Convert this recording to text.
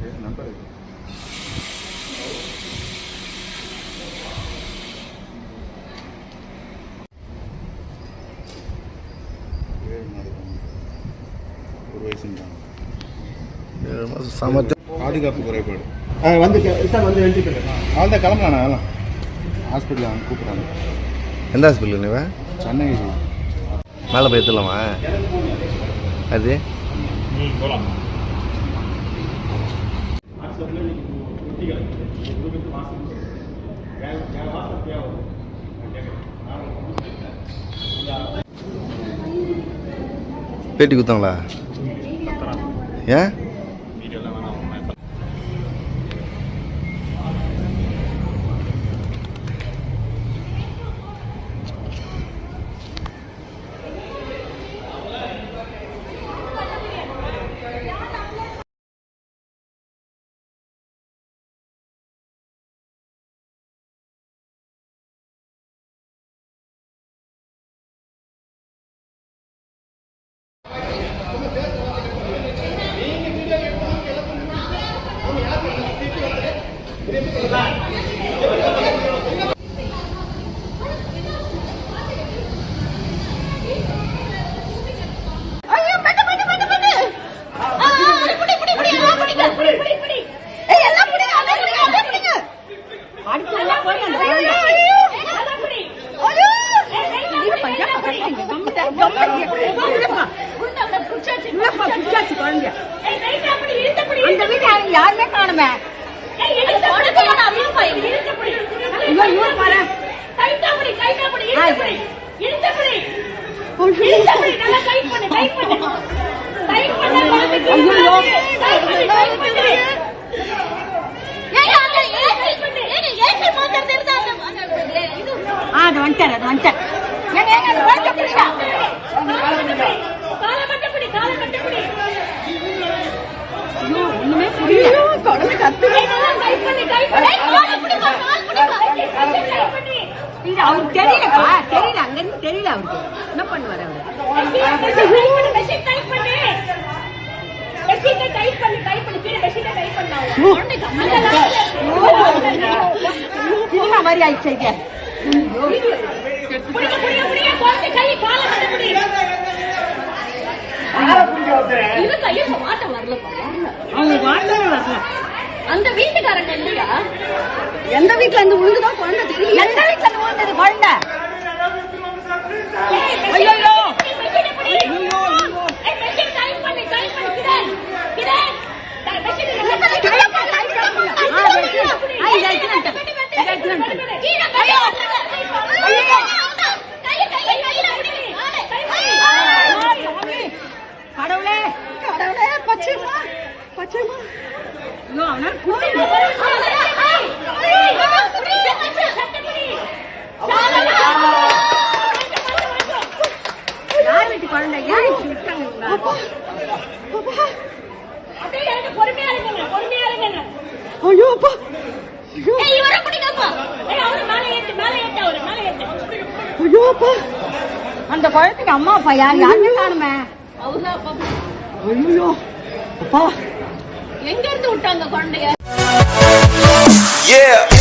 Number ஒரு ஏழு மாதம் சமத்து பாதுகாப்பு குறைபாடு. ஆ, வந்து கே- சார் வந்து எழுதிக்கிறேன் அவன் தான் கிளம்பலாம் ஹாஸ்பிட்டல் அவங்க கூப்பிட்றாங்க. எந்த ஹாஸ்பிட்டல் நீவ சென்னை. மேலே போய் எடுத்துலாமா அது? பேட்டி குத்தாங்களா ஏன் இருந்தா அந்த இது ஆ அது வந்துட்டார். அது வந்துட்டார் ஒண்ணுமே புரியல. குழந்தை இது அவருக்கு தெரியலப்பா தெரியல அவருக்கு. என்ன பண்ணுவாரு அவரு? மாதிரி ஆயிடுச்சு இது வரல அந்த வீட்டுக்காரங்க இல்லையா எந்த வீட்ல இருந்து விழுந்துதான் குழந்தை எந்த வீட்ல இருந்து குழந்தை ஐயோ ஐயோ அவரு மேலே ஏத்து ஐயோ அப்பா. அந்த குழந்தைக்கு அம்மா அப்பா யார் யாருமே காணுமே? ஐயோ அப்பா. எங்க இருந்து விட்டாங்க குழந்தைய? Yeah.